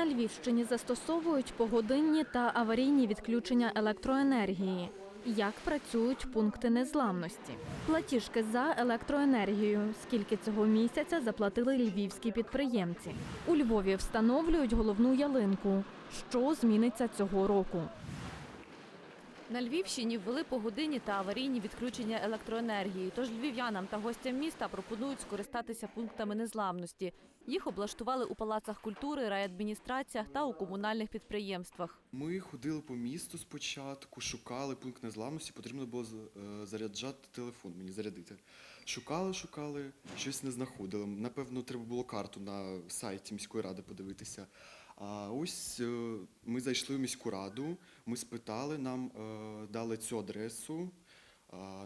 На Львівщині застосовують погодинні та аварійні відключення електроенергії. Як працюють пункти незламності? Платіжки за електроенергію. Скільки цього місяця заплатили львівські підприємці? У Львові встановлюють головну ялинку. Що зміниться цього року? На Львівщині ввели погодинні та аварійні відключення електроенергії. Тож львів'янам та гостям міста пропонують скористатися пунктами незламності. Їх облаштували у палацах культури, райадміністраціях та у комунальних підприємствах. Ми ходили по місту спочатку, шукали пункт незламності, потрібно було е, заряджати телефон, мені зарядити. Шукали, шукали, щось не знаходили. Напевно, треба було карту на сайті міської ради подивитися. А ось е, ми зайшли в міську раду, ми спитали, нам е, дали цю адресу,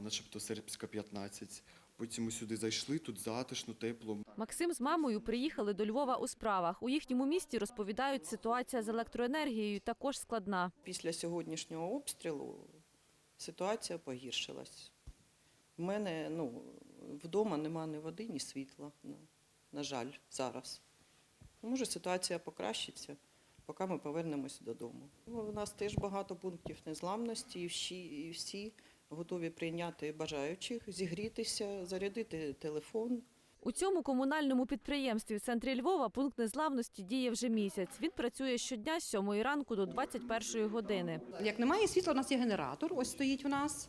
начебто Сербська 15. Потім ми сюди зайшли, тут затишно, тепло. Максим з мамою приїхали до Львова у справах. У їхньому місті розповідають, ситуація з електроенергією також складна. Після сьогоднішнього обстрілу ситуація погіршилась. У мене ну, вдома нема ні води, ні світла. На жаль, зараз. Може, ситуація покращиться, поки ми повернемось додому. Ну, У нас теж багато пунктів незламності, і всі, і всі готові прийняти бажаючих, зігрітися, зарядити телефон. У цьому комунальному підприємстві в центрі Львова пункт незламності діє вже місяць. Він працює щодня з 7 ранку до 21 години. Як немає світла, у нас є генератор. Ось стоїть у нас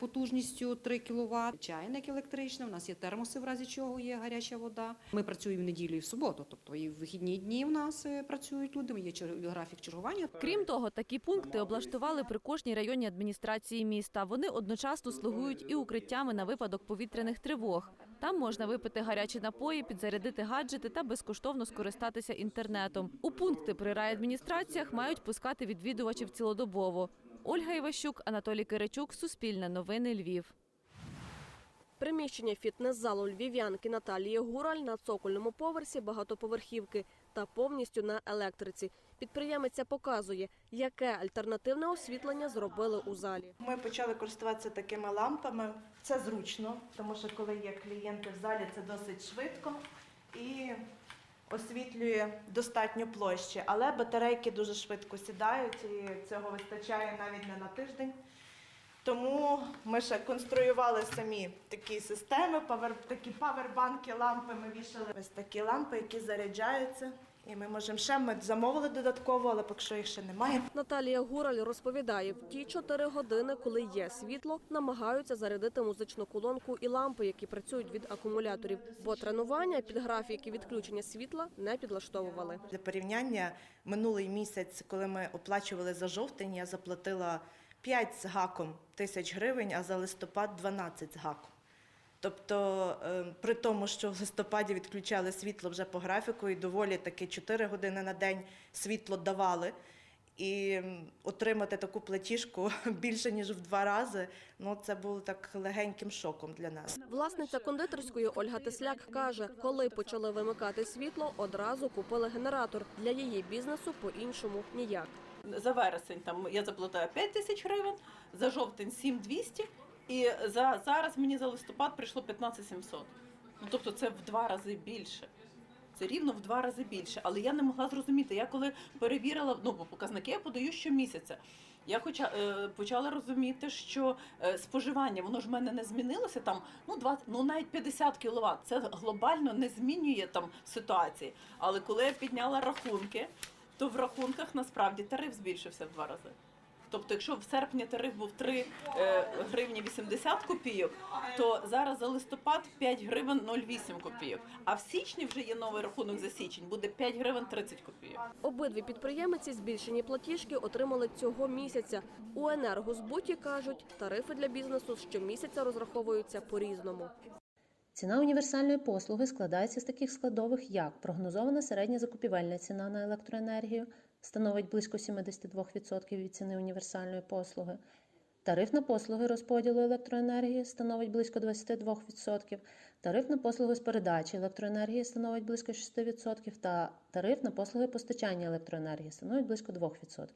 потужністю 3 кВт. Чайник електричний, у нас є термоси, в разі чого є гаряча вода. Ми працюємо в неділю і в суботу, тобто і в вихідні дні в нас е, працюють люди. Є графік чергування. Крім того, такі пункти облаштували при кожній районній адміністрації міста. Вони одночасно слугують і укриттями на випадок повітряних тривог. Там можна випити гарячі напої, підзарядити гаджети та безкоштовно скористатися інтернетом. У пункти при райадміністраціях мають пускати відвідувачів цілодобово. Ольга Іващук, Анатолій Киричук, Суспільне новини Львів. Приміщення фітнес-залу львів'янки Наталії Гураль на цокольному поверсі багатоповерхівки та повністю на електриці. Підприємиця показує, яке альтернативне освітлення зробили у залі. Ми почали користуватися такими лампами. Це зручно, тому що коли є клієнти в залі, це досить швидко і освітлює достатньо площі. Але батарейки дуже швидко сідають і цього вистачає навіть не на тиждень. Тому ми ще конструювали самі такі системи, такі павербанки, лампи. Ми вішали ось такі лампи, які заряджаються. І ми можемо ще ми замовили додатково, але поки що їх ще немає. Наталія Гураль розповідає, в ті чотири години, коли є світло, намагаються зарядити музичну колонку і лампи, які працюють від акумуляторів. Бо тренування під графіки відключення світла не підлаштовували. Для порівняння, минулий місяць, коли ми оплачували за жовтень, я заплатила 5 з гаком тисяч гривень, а за листопад 12 з гаком. Тобто, е, при тому, що в листопаді відключали світло вже по графіку, і доволі таки 4 години на день світло давали. І отримати таку платіжку більше ніж в два рази, ну це було так легеньким шоком для нас. Власниця кондитерської Ольга Тесляк каже, коли почали вимикати світло, одразу купили генератор. Для її бізнесу по-іншому ніяк. За вересень там я заплатила 5 тисяч гривень, за жовтень 7200 і за зараз мені за листопад прийшло 15 700. Ну тобто це в два рази більше. Це рівно в два рази більше. Але я не могла зрозуміти. Я коли перевірила, ну бо показники я подаю щомісяця. Я хоча е, почала розуміти, що е, споживання воно ж в мене не змінилося там. Ну 20, ну навіть 50 кВт. Це глобально не змінює там ситуації. Але коли я підняла рахунки, то в рахунках насправді тариф збільшився в два рази. Тобто, якщо в серпні тариф був 3 е, гривні 80 копійок, то зараз за листопад 5 гривень 0,8 копійок. А в січні вже є новий рахунок за січень, буде 5 гривень 30 копійок. Обидві підприємиці збільшені платіжки отримали цього місяця. У енергозбуті кажуть, тарифи для бізнесу щомісяця розраховуються по-різному. Ціна універсальної послуги складається з таких складових, як прогнозована середня закупівельна ціна на електроенергію становить близько 72% від ціни універсальної послуги. Тариф на послуги розподілу електроенергії становить близько 22%, тариф на послуги з передачі електроенергії становить близько 6% та тариф на послуги постачання електроенергії становить близько 2%.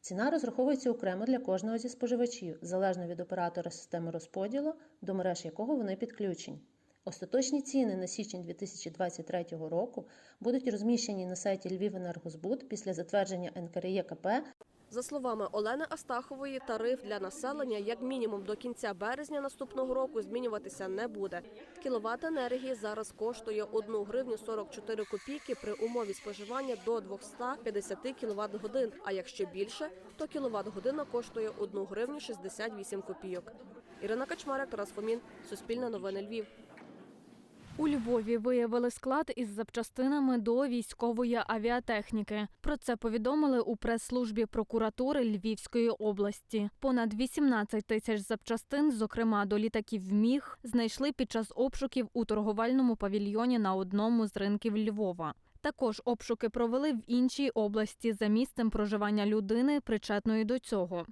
Ціна розраховується окремо для кожного зі споживачів, залежно від оператора системи розподілу, до мереж якого вони підключені. Остаточні ціни на січень 2023 року будуть розміщені на сайті Львівенергозбуд після затвердження НКРЄКП За словами Олени Астахової, тариф для населення як мінімум до кінця березня наступного року змінюватися не буде. Кіловат енергії зараз коштує 1 гривню 44 копійки при умові споживання до 250 кіловат годин. А якщо більше, то кіловат година коштує 1 гривню 68 копійок. Ірина Качмарик, Тарас Фомін, Суспільне новини Львів. У Львові виявили склад із запчастинами до військової авіатехніки. Про це повідомили у прес-службі прокуратури Львівської області. Понад 18 тисяч запчастин, зокрема до літаків МІГ, знайшли під час обшуків у торговельному павільйоні на одному з ринків Львова. Також обшуки провели в іншій області за місцем проживання людини, причетної до цього.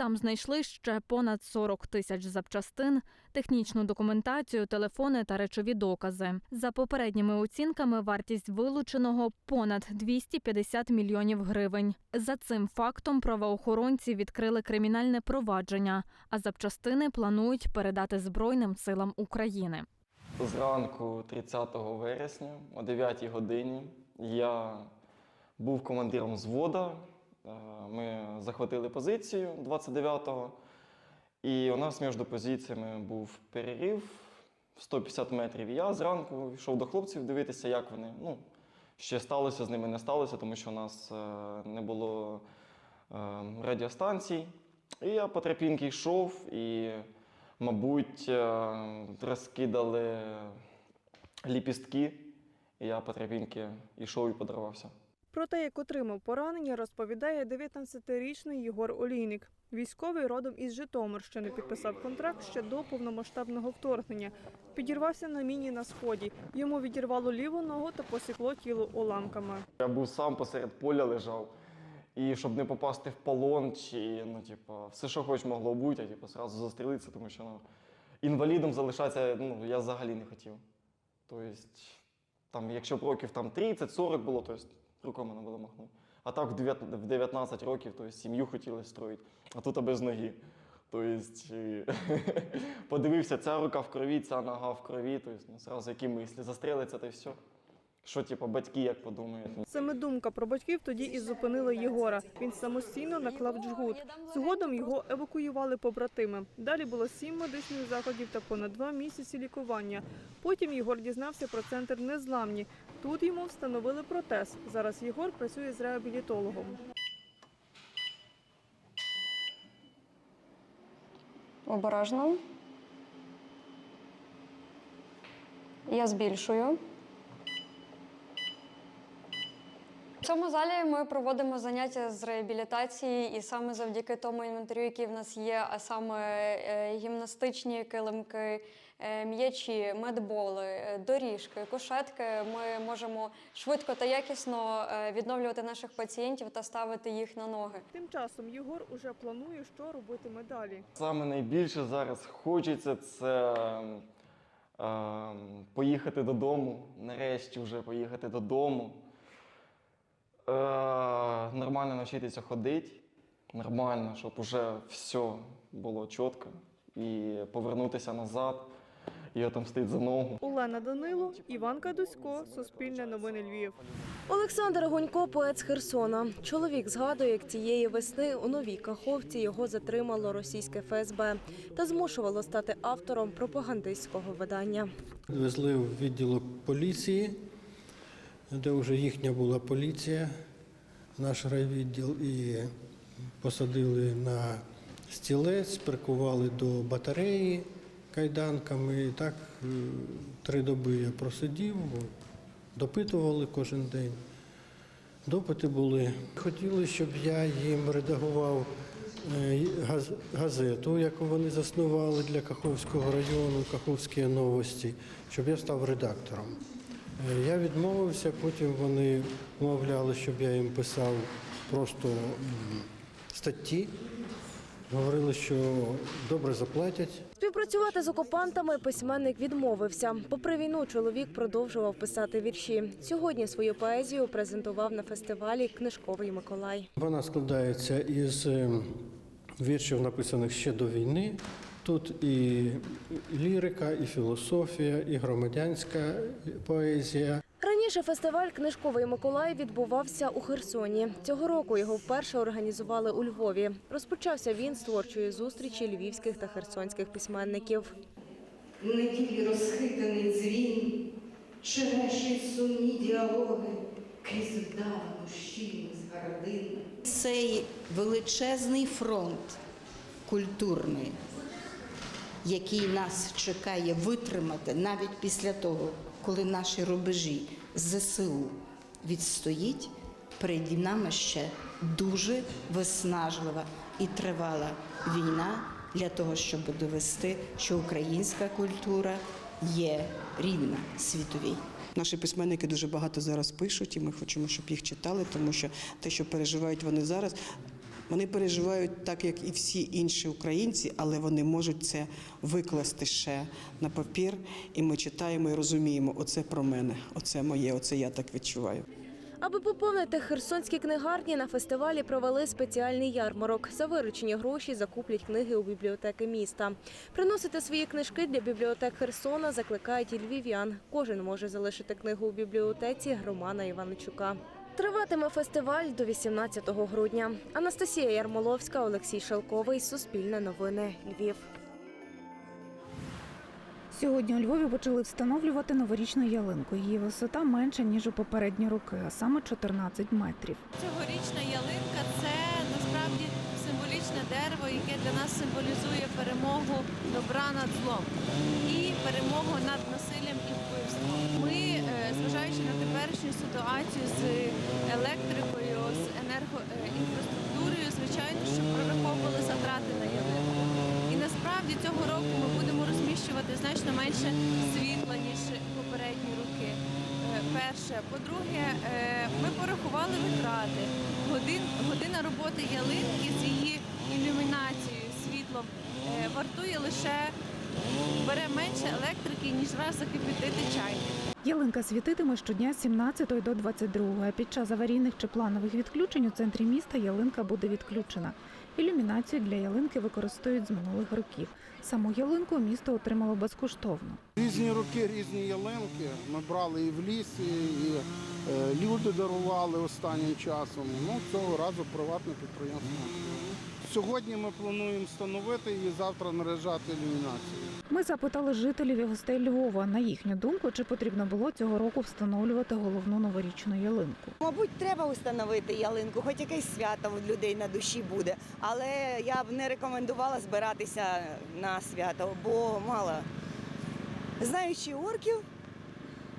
Там знайшли ще понад 40 тисяч запчастин, технічну документацію, телефони та речові докази. За попередніми оцінками, вартість вилученого понад 250 мільйонів гривень. За цим фактом правоохоронці відкрили кримінальне провадження, а запчастини планують передати Збройним силам України. Зранку 30 вересня о 9 годині я був командиром взвода. Е, Ми захватили позицію 29-го, і у нас між позиціями був перерив в 150 метрів. І я зранку йшов до хлопців дивитися, як вони. Ну, ще сталося з ними, не сталося, тому що у нас е, не було е, радіостанцій. І я по тропінки йшов і мабуть, розкидали ліпістки, і я по тропінки йшов і подривався. Про те, як отримав поранення, розповідає 19-річний Єгор Олійник. Військовий родом із Житомирщини підписав контракт ще до повномасштабного вторгнення. Підірвався на міні на сході. Йому відірвало ліву ногу та посікло тіло уламками. Я був сам посеред поля лежав. І щоб не попасти в полон, чи ну, типу, все, що хоч могло бути, а типу, сразу застрілитися, тому що ну, інвалідом залишатися ну, я взагалі не хотів. Тобто, там, якщо б років там 30-40 було, то руками не було махнути. А так в 9 19 років тобто, сім'ю хотіли строїти, а тут без ноги. Тобто, подивився, ця рука в крові, ця нога в крові, тобто, ну, сразу які мислі, застрелиться та все. Що, типу, батьки як подумають? Саме думка про батьків тоді і зупинила Єгора. Він самостійно наклав джгут. Згодом його евакуювали побратими. Далі було сім медичних заходів та понад два місяці лікування. Потім Єгор дізнався про центр незламні. Тут йому встановили протез. Зараз Єгор працює з реабілітологом. Обережно. Я збільшую. В цьому залі ми проводимо заняття з реабілітації, і саме завдяки тому інвентарю, який в нас є, а саме е, гімнастичні килимки, м'ячі, медболи, е, доріжки, кушетки, ми можемо швидко та якісно е, відновлювати наших пацієнтів та ставити їх на ноги. Тим часом Єгор уже планує, що робитиме далі. Саме найбільше зараз хочеться це е, поїхати додому, нарешті вже поїхати додому. Е, нормально навчитися ходити, нормально, щоб вже все було чітко і повернутися назад і отомстити за ногу. Олена Данило, Іван Кадусько, Суспільне новини Львів. Олександр Гонько, поет з Херсона. Чоловік згадує, як цієї весни у новій Каховці його затримало російське ФСБ та змушувало стати автором пропагандистського видання. Везли в відділок поліції, де вже їхня була поліція, наш райвідділ, і посадили на стілець, прикували до батареї кайданками. І так е, три доби я просидів, допитували кожен день. Допити були. Хотіли, щоб я їм редагував е, газету, яку вони заснували для Каховського району, Каховські новості, щоб я став редактором. Е, Я відмовився, потім вони умовляли, щоб я їм писав просто статті. Говорили, що добре заплатять. Співпрацювати з окупантами письменник відмовився. Попри війну, чоловік продовжував писати вірші. Сьогодні свою поезію презентував на фестивалі Книжковий Миколай. Вона складається із е, віршів, написаних ще до війни. Тут Тут і лірика, і філософія, і громадянська поезія. Раніше фестиваль Книжковий Миколай відбувався у Херсоні. Цього року його вперше організували у Львові. Розпочався він з творчої зустрічі львівських та херсонських письменників. В неділі розхитаний дзвін, череші сумні діалоги, крізь вдавану щільність гардин. Цей величезний фронт культурний, який нас чекає витримати навіть після того, коли наші рубежі ЗСУ відстоїть, перед нами ще дуже виснажлива і тривала війна для того, щоб довести, що українська культура є рівна світовій. Наші письменники дуже багато зараз пишуть, і ми хочемо, щоб їх читали, тому що те, що переживають вони зараз, вони переживають так, як і всі інші українці, але вони можуть це викласти ще на папір, і ми читаємо і розуміємо, оце про мене, оце моє, оце я так відчуваю. Аби поповнити херсонські книгарні, на фестивалі провели спеціальний ярмарок. За виручені гроші закуплять книги у бібліотеки міста. Приносити свої книжки для бібліотек Херсона закликають і львів'ян. Кожен може залишити книгу у бібліотеці Романа Іваничука. Триватиме фестиваль до 18 грудня. Анастасія Ярмоловська, Олексій Шелковий, Суспільне новини, Львів. Сьогодні у Львові почали встановлювати новорічну ялинку. Її висота менша ніж у попередні роки, а саме 14 метрів. Цьогорічна ялинка це насправді символічне дерево, яке для нас символізує перемогу добра над злом і перемогу над насиллям і вбивством. Ми, е, зважаючи на теперішню ситуацію з електрикою, з енергоінфраструктурою, звичайно, що прораховували затрати на ялинку. І насправді цього року ми будемо розміщувати значно менше світла ніж попередні роки. Е, Перше, по-друге, е, ми порахували витрати. Годин, година роботи ялинки з її ілюмінацією, світлом е, вартує лише бере менше електрики, ніж раз закипятити чайник. Ялинка світитиме щодня з 17 до 22. А під час аварійних чи планових відключень у центрі міста ялинка буде відключена. Ілюмінацію для ялинки використовують з минулих років. Саму ялинку місто отримало безкоштовно. Різні роки, різні ялинки. Ми брали і в лісі, і е, люди дарували останнім часом. Ну, цього разу приватне підприємство. Сьогодні ми плануємо встановити і завтра наряджати ілюмінацію. Ми запитали жителів і гостей Львова на їхню думку, чи потрібно було цього року встановлювати головну новорічну ялинку. Мабуть, треба встановити ялинку, хоч якесь свято в людей на душі буде. Але я б не рекомендувала збиратися на свято, бо мало. Знаючи орків,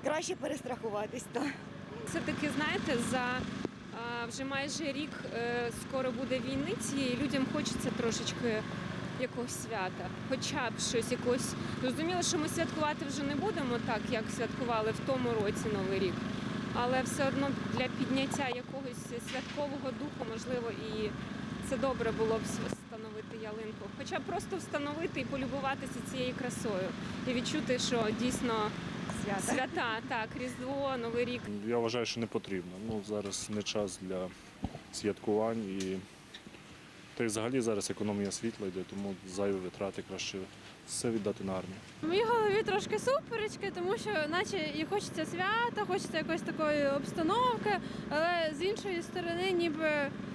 краще перестрахуватись. То. Все-таки, знаєте, за вже майже рік е, скоро буде війни цієї, людям хочеться трошечки якогось свята, хоча б щось якось. Зрозуміло, що ми святкувати вже не будемо так, як святкували в тому році Новий рік. Але все одно для підняття якогось святкового духу, можливо, і це добре було б встановити ялинку. Хоча б просто встановити і полюбуватися цією красою і відчути, що дійсно Свята. свята, так, Різдво, Новий рік. Я вважаю, що не потрібно. Ну, зараз не час для святкувань і та й взагалі зараз економія світла йде, тому зайві витрати краще все віддати на армію. В моїй голові трошки суперечки, тому що наче і хочеться свята, хочеться якоїсь такої обстановки, але з іншої сторони, ніби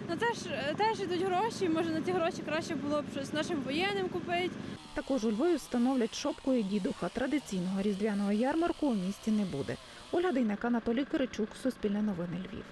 ну теж теж йдуть гроші. Може на ті гроші краще було б щось нашим воєнним купити. Також у Львові встановлять шопку і дідуха. Традиційного різдвяного ярмарку у місті не буде. Ольга Дейнак, Анатолій Киричук, Суспільне новини Львів.